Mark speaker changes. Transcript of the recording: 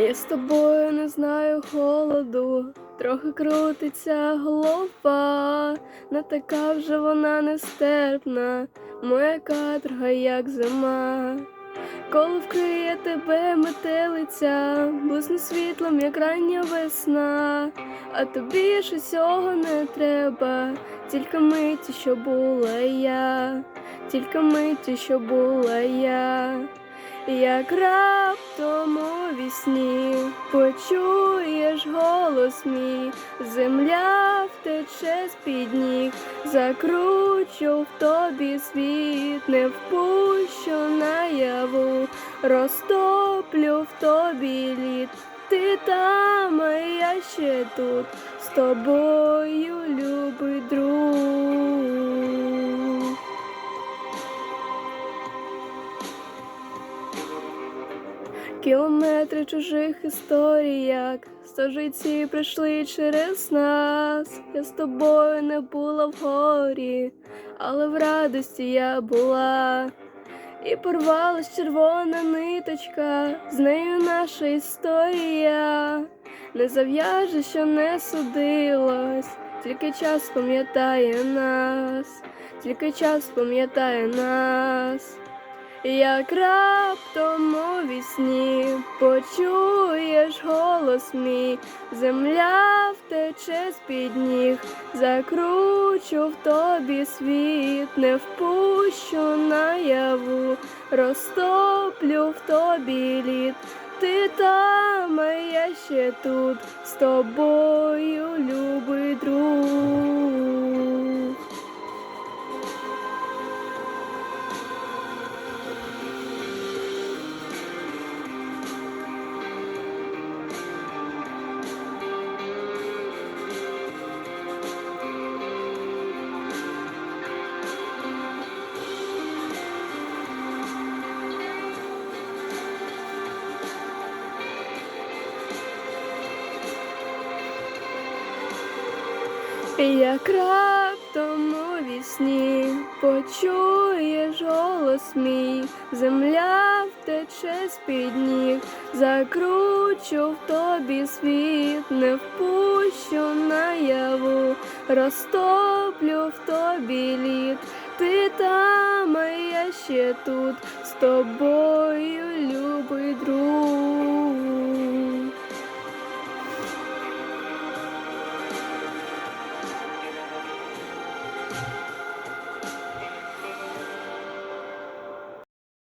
Speaker 1: Я з тобою не знаю холоду, трохи крутиться голова, не така вже вона нестерпна, моя каторга, як зима. Коли вкриє тебе метелиця, блисне світлом, як рання весна, а тобі ж усього не треба, тільки миті, що була я, тільки миті, що була я. Як раптом у вісні почуєш голос мій, земля втече з-під ніг, закручу в тобі світ, не впущу наяву, розтоплю в тобі лід. Ти там, а я ще тут, з тобою, любий друг. Кілометри чужих історій, як сто житті прийшли через нас. Я з тобою не була в горі, але в радості я була. І порвалась червона ниточка, з нею наша історія. Не зав'яже, що не судилось, тільки час пам'ятає нас, тільки час пам'ятає нас. Як раптом у вісні почуєш голос мій, земля втече з-під ніг, закручу в тобі світ, не впущу наяву, розтоплю в тобі лід. Ти там, а я ще тут, з тобою, любий Як раптом у вісні почуєш голос мій, земля втече з-під ніг, закручу в тобі світ, не впущу наяву, розтоплю в тобі лід. Ти там, а я ще тут, з тобою, любий друг.